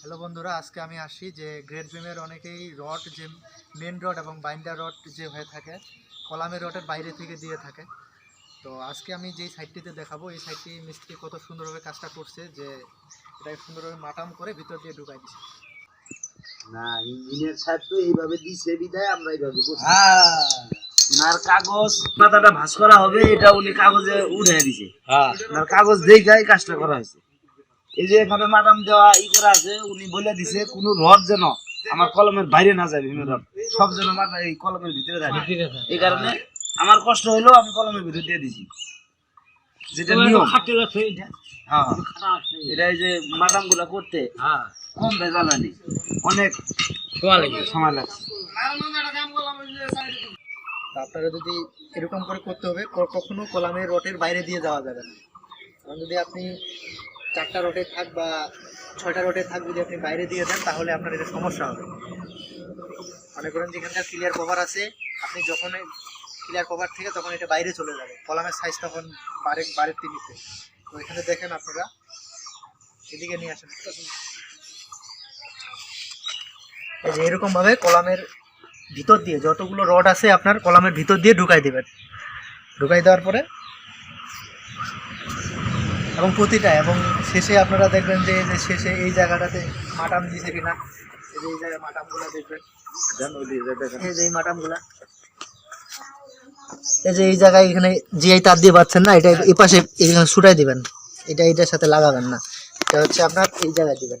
Hello বন্ধুরা আজকে আমি আসি যে গ্রেট বিমের অনেকেই রড যে মেন রড এবং বাইন্ডার রড যে হয়ে থাকে কলামের রডের বাইরে থেকে দিয়ে থাকে। তো আজকে আমি যেই সাইডটিতে দেখাবো এই সাইডটি মিস্ত্রি কত সুন্দরভাবে কাজটা করছে যে এটা সুন্দরভাবে মাটাম করে ভিতর দিয়ে ঢুকাই দিছে। না ইঞ্জিনিয়ার সাহেব তো এইভাবে দিছে বিধায় আমরা এইভাবে করছি। হ্যাঁ। ওনার কাগজ পাতাটা ভাঁজ করা হবে এটা উনি কাগজে উঠে দিছে। ওনার কাগজ দেখাই কাজটা করা হয়েছে। এই যে এখানে মাদাম দেওয়া ই করা আছে উনি বলে দিছে কোনো রড যেন আমার কলমের বাইরে না যায় বিভিন্ন রড। সব যেন মাথা এই কলমের ভিতরে থাকে। এই কারণে আমার কষ্ট হইলেও আমি কলমের ভিতরে দিয়ে দিছি। যেটা নিয়ম। হ্যাঁ এটা এই যে মাদামগুলা করতে কম ভেজালানি অনেক সময় লাগছে। আপনারা যদি এরকম করে করতে হবে কখনো কলামের রটের বাইরে দিয়ে যাওয়া যাবে না। কারণ যদি আপনি চারটা রটে থাক বা ছয়টা রটে থাক যদি আপনি বাইরে দিয়ে দেন, তাহলে আপনার এটা সমস্যা হবে। মনে করেন যেখানকার ক্লিয়ার কভার আছে, আপনি যখন ক্লিয়ার কভার থেকে তখন এটা বাইরে চলে যাবে। কলামের সাইজ তখন বারে বারের তিনিতে তো এখানে দেখেন আপনারা, এদিকে নিয়ে আসেন। এই যে এরকম ভাবে কলামের ভিতর দিয়ে যতগুলো রড আছে আপনার কলামের ভিতর দিয়ে ঢুকাই দেবেন। ঢুকাই দেওয়ার পরে এবং প্রতিটা, এবং শেষে আপনারা দেখবেন যে শেষে এই জায়গাটাতে মাটাম দিয়েছে কিনা, এই জায়গায় দেখবেন। এই এই যে এই জায়গায় এখানে তার দিয়ে না, এটা দিবেন। এটা সাথে লাগাবেন না। এটা হচ্ছে আপনার এই জায়গায় দিবেন।